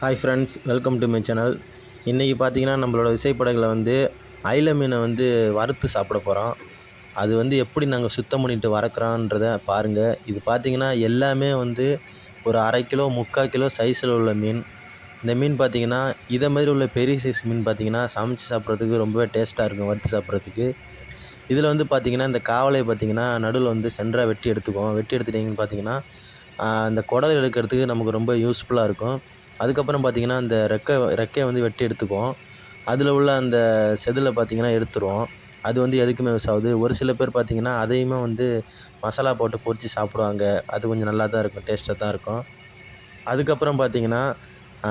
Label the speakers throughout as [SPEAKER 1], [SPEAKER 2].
[SPEAKER 1] Hi friends welcome to my channel இன்றைக்கி பார்த்தீங்கன்னா நம்மளோட விசைப்படகுல வந்து அயில மீனை வந்து வறுத்து சாப்பிட போகிறோம் அது வந்து எப்படி நாங்கள் சுத்தம் பண்ணிட்டு வறக்குறோன்றதை பாருங்கள் இது பார்த்தீங்கன்னா எல்லாமே வந்து ஒரு அரை கிலோ முக்கால் கிலோ சைஸில் உள்ள மீன். இந்த மீன் பார்த்தீங்கன்னா இதை மாதிரி உள்ள பெரிய சைஸ் மீன் பார்த்தீங்கன்னா சமைச்சு சாப்பிட்றதுக்கு ரொம்பவே டேஸ்ட்டாக இருக்கும் வறுத்து சாப்பிட்றதுக்கு. இதில் வந்து பார்த்தீங்கன்னா இந்த காவலை பார்த்தீங்கன்னா நடுவில் வந்து சென்டராக வெட்டி எடுத்துக்குவோம். வெட்டி எடுத்துட்டிங்கன்னு பார்த்தீங்கன்னா அந்த குடல் எடுக்கிறதுக்கு நமக்கு ரொம்ப யூஸ்ஃபுல்லாக இருக்கும். அதுக்கப்புறம் பார்த்திங்கன்னா அந்த ரெக்கை ரெக்கையை வந்து வெட்டி எடுத்துக்குவோம். அதில் உள்ள அந்த செதிலை பார்த்தீங்கன்னா எடுத்துருவோம். அது வந்து எதுக்குமே யூஸ் ஆகுது. ஒரு சில பேர் பார்த்திங்கன்னா அதையுமே வந்து மசாலா போட்டு பொரித்து சாப்பிடுவாங்க. அது கொஞ்சம் நல்லா தான் இருக்கும் டேஸ்ட்டாக தான் இருக்கும். அதுக்கப்புறம் பார்த்தீங்கன்னா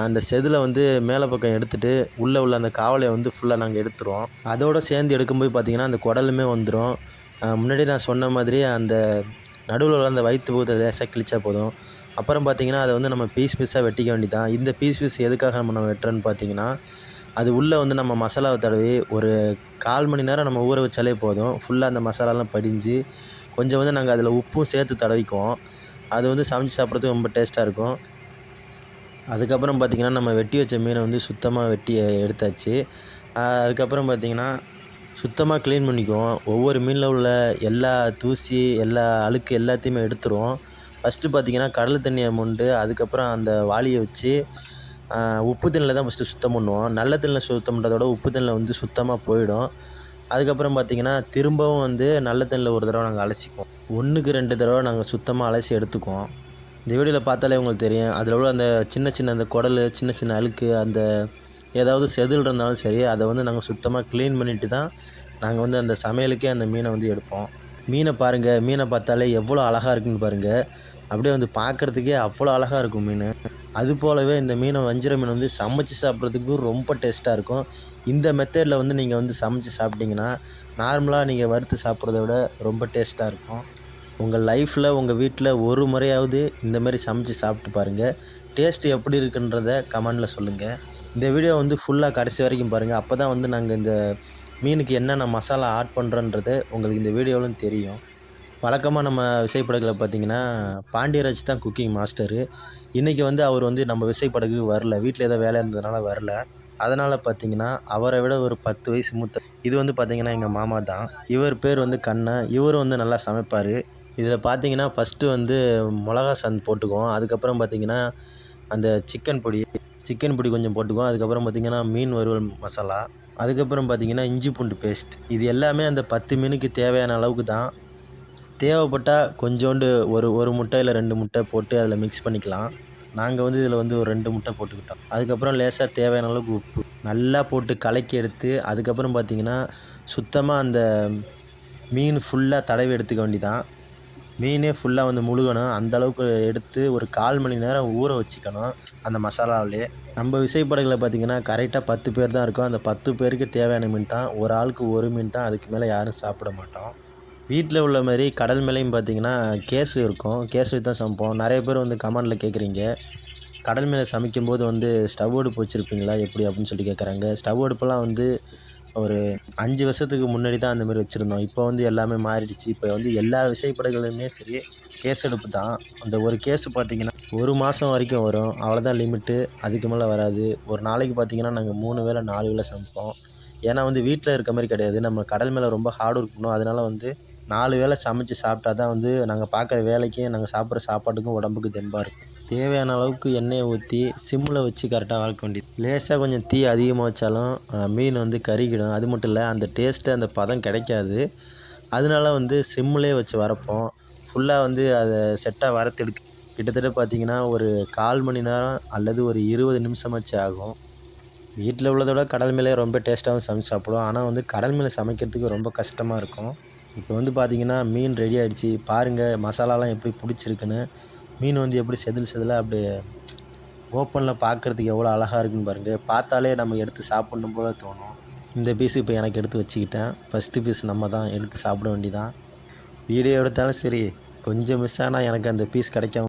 [SPEAKER 1] அந்த செதில் வந்து மேலே பக்கம் எடுத்துகிட்டு உள்ளே உள்ள அந்த காவலையை வந்து ஃபுல்லாக நாங்கள் எடுத்துருவோம். அதோடு சேர்ந்து எடுக்கும்போது பார்த்தீங்கன்னா அந்த குடலுமே வந்துடும் முன்னாடி நான் சொன்ன மாதிரி அந்த நடுவில் உள்ள அந்த வயிற்று பகுதியை லேசாக கிழிச்சா போதும். அப்புறம் பார்த்தீங்கன்னா அதை வந்து நம்ம பீஸ் பீஸாக வெட்டிக்க வேண்டிதான் இந்த பீஸ் பீஸ் எதுக்காக நம்ம நம்ம வெட்டுறோன்னு பார்த்தீங்கன்னா அது உள்ளே வந்து நம்ம மசாலாவை தடவி ஒரு கால் மணி நேரம் நம்ம ஊற வச்சாலே போதும். ஃபுல்லாக அந்த மசாலாலாம் படிஞ்சு கொஞ்சம் வந்து நாங்கள் அதில் உப்பும் சேர்த்து தடவிக்குவோம். அது வந்து சமைச்சு சாப்பிட்றதுக்கு ரொம்ப டேஸ்ட்டாக இருக்கும். அதுக்கப்புறம் பார்த்திங்கன்னா நம்ம வெட்டி வச்ச மீனை வந்து சுத்தமாக வெட்டி எடுத்தாச்சு. அதுக்கப்புறம் பார்த்திங்கன்னா சுத்தமாக க்ளீன் பண்ணிக்குவோம். ஒவ்வொரு மீனில் உள்ள எல்லா தூசி எல்லா அழுக்கு எல்லாத்தையுமே எடுத்துருவோம். ஃபஸ்ட்டு பார்த்திங்கன்னா கடல் தண்ணியை மொண்டு அதுக்கப்புறம் அந்த வாளியை வச்சு உப்பு தண்ணியில் தான் ஃபஸ்ட்டு சுத்தம் பண்ணுவோம். நல்ல தண்ணியில் சுத்தம் பண்ணுறதோட உப்பு தண்ணியில் வந்து சுத்தமாக போயிடும். அதுக்கப்புறம் பார்த்திங்கன்னா திரும்பவும் வந்து நல்ல தண்ணியில் ஒரு தடவை நாங்கள் அலசிக்குவோம். ஒன்றுக்கு ரெண்டு தடவை நாங்கள் சுத்தமாக அலசி எடுத்துக்குவோம். இந்த வீடியோவில் பார்த்தாலே உங்களுக்கு தெரியும். அதில் உள்ள அந்த சின்ன சின்ன அந்த குடல் சின்ன சின்ன அழுக்கு அந்த ஏதாவது செதில் இருந்தாலும் சரி அதை வந்து நாங்கள் சுத்தமாக க்ளீன் பண்ணிவிட்டு தான் நாங்கள் வந்து அந்த சமையலுக்கே அந்த மீனை வந்து எடுப்போம். மீனை பாருங்கள் மீனை பார்த்தாலே எவ்வளோ அழகாக இருக்குன்னு பாருங்கள் அப்படியே வந்து பார்க்குறதுக்கே அவ்வளோ அழகாக இருக்கும் மீன். அது போலவே இந்த மீனை வஞ்சிர மீன் வந்து சமைச்சு சாப்பிட்றதுக்கு ரொம்ப டேஸ்ட்டாக இருக்கும். இந்த மெத்தடில் வந்து நீங்கள் வந்து சமைச்சு சாப்பிட்டீங்கன்னா நார்மலாக நீங்கள் வறுத்து சாப்பிட்றத விட ரொம்ப டேஸ்ட்டாக இருக்கும். உங்கள் லைஃப்பில் உங்கள் வீட்டில் ஒரு முறையாவது இந்த மாதிரி சமைச்சு சாப்பிட்டு பாருங்கள் டேஸ்ட் எப்படி இருக்குன்றத கமெண்டில் சொல்லுங்கள் இந்த வீடியோ வந்து ஃபுல்லாக கடைசி வரைக்கும் பாருங்கள் அப்போ தான் வந்து நாங்கள் இந்த மீனுக்கு என்னென்ன மசாலா ஆட் பண்ணுறோன்றது உங்களுக்கு இந்த வீடியோவிலும் தெரியும். வழக்கமாக நம்ம விசைப்படகில் பார்த்தீங்கன்னா பாண்டியராஜ் தான் குக்கிங் மாஸ்டரு இன்றைக்கி வந்து அவர் வந்து நம்ம விசைப்படகு வரல. வீட்டில் ஏதோ வேலை இருந்ததுனால வரல. அதனால் பார்த்தீங்கன்னா அவரை விட ஒரு பத்து வயசு மூத்த இது வந்து பார்த்திங்கன்னா எங்கள் மாமா தான். இவர் பேர் வந்து கண்ணன் இவரும் வந்து நல்லா சமைப்பார். இதில் பார்த்தீங்கன்னா ஃபஸ்ட்டு வந்து மிளகா சந்த் போட்டுக்குவோம். அதுக்கப்புறம் பார்த்திங்கன்னா அந்த சிக்கன் பொடி சிக்கன் பொடி கொஞ்சம் போட்டுக்குவோம். அதுக்கப்புறம் பார்த்திங்கன்னா மீன் வறுவல் மசாலா. அதுக்கப்புறம் பார்த்தீங்கன்னா இஞ்சி பூண்டு பேஸ்ட் இது எல்லாமே அந்த பத்து மீனுக்கு தேவையான அளவுக்கு தான். தேவைப்பட்டால் கொஞ்சோண்டு ஒரு ஒரு முட்டை இல்லை ரெண்டு முட்டை போட்டு அதில் மிக்ஸ் பண்ணிக்கலாம். நாங்கள் வந்து இதில் வந்து ஒரு ரெண்டு முட்டை போட்டுக்கிட்டோம். அதுக்கப்புறம் லேசாக தேவையான அளவுக்கு உப்பு. நல்லா போட்டு கலக்கி எடுத்து அதுக்கப்புறம் பார்த்திங்கன்னா சுத்தமாக அந்த மீன் ஃபுல்லாக தடவி எடுத்துக்க வேண்டிதான். மீனே ஃபுல்லாக வந்து முழுகணும். அந்தளவுக்கு எடுத்து ஒரு கால் மணி நேரம் ஊற வச்சுக்கணும் அந்த மசாலாவிலே. நம்ம விசைப்படகுல பார்த்தீங்கன்னா கரெக்டாக பத்து பேர் தான் இருக்கும். அந்த பத்து பேருக்கு தேவையான மீன் தான் ஒரு ஆளுக்கு ஒரு மீன் தான் அதுக்கு மேலே யாரும் சாப்பிட மாட்டோம். வீட்டில் உள்ள மாதிரி கடல் மேலேயும் பார்த்தீங்கன்னா கேஸு இருக்கும். கேஸ் வச்சு தான் சமைப்போம். நிறைய பேர் வந்து கமெண்டில் கேட்குறீங்க கடல் மேலே சமைக்கும்போது வந்து ஸ்டவ் அடுப்பு வச்சுருப்பீங்களா? எப்படி அப்படின்னு சொல்லி கேட்குறாங்க ஸ்டவ் அடுப்பெல்லாம் வந்து ஒரு அஞ்சு வருஷத்துக்கு முன்னாடி தான் அந்த மாதிரி வச்சுருந்தோம். இப்போ வந்து எல்லாமே மாறிடுச்சு. இப்போ வந்து எல்லா விசைப்படகுலையுமே சரி கேஸ் அடுப்பு தான். அந்த ஒரு கேஸு பார்த்தீங்கன்னா ஒரு மாதம் வரைக்கும் வரும். அவ்வளோதான் லிமிட்டு அதுக்கு மேலே வராது. ஒரு நாளைக்கு பார்த்தீங்கன்னா நாங்கள் மூணு வேளை நாலு வேளை சமைப்போம். ஏன்னா வந்து வீட்டில் இருக்க மாதிரி கிடையாது. நம்ம கடல் மேலே ரொம்ப ஹார்ட் ஒர்க் பண்ணோம். அதனால வந்து நாலு வேளை சமைச்சு சாப்பிட்டா தான் வந்து நாங்கள் பார்க்குற வேலைக்கும் நாங்கள் சாப்பிட்ற சாப்பாட்டுக்கும் உடம்புக்கு தெம்பாக இருக்கும். தேவையான அளவுக்கு எண்ணெயை ஊற்றி சிம்மில் வச்சு கரெக்டாக வளர்க்க வேண்டியது. லேசாக கொஞ்சம் தீ அதிகமாக வச்சாலும் மீன் வந்து கருகிடும். அது மட்டும் இல்லை அந்த டேஸ்ட்டு அந்த பதம் கிடைக்காது. அதனால வந்து சிம்மிலே வச்சு வரப்போம் ஃபுல்லாக வந்து அதை செட்டாக வரத்தெடுக்கு கிட்டத்தட்ட பார்த்தீங்கன்னா ஒரு கால் மணி நேரம் அல்லது ஒரு இருபது நிமிஷமாச்சு ஆகும். வீட்டில் உள்ளதை விட கடல் மேலே ரொம்ப டேஸ்ட்டாகவும் சமைச்சு சாப்பிடுவோம். ஆனால் வந்து கடல் மேலே சமைக்கிறதுக்கு ரொம்ப கஷ்டமாக இருக்கும். இப்போ வந்து பார்த்தீங்கன்னா மீன் ரெடி ஆகிடுச்சி பாருங்கள் மசாலாலாம் எப்படி பிடிச்சிருக்குன்னு. மீன் வந்து எப்படி செதில் செதிலாக அப்படியே ஓப்பனில் பார்க்குறதுக்கு எவ்வளோ அழகாக இருக்குன்னு பாருங்கள் பார்த்தாலே நம்ம எடுத்து சாப்பிடணும் போல தோணும். இந்த பீஸ் இப்போ எனக்கு எடுத்து வச்சுக்கிட்டேன். ஃபஸ்ட்டு பீஸ் நம்ம தான் எடுத்து சாப்பிட வேண்டிதான் வீடியோ எடுத்தாலும் சரி கொஞ்சம் மிஸ் ஆனால் எனக்கு அந்த பீஸ் கிடைக்காம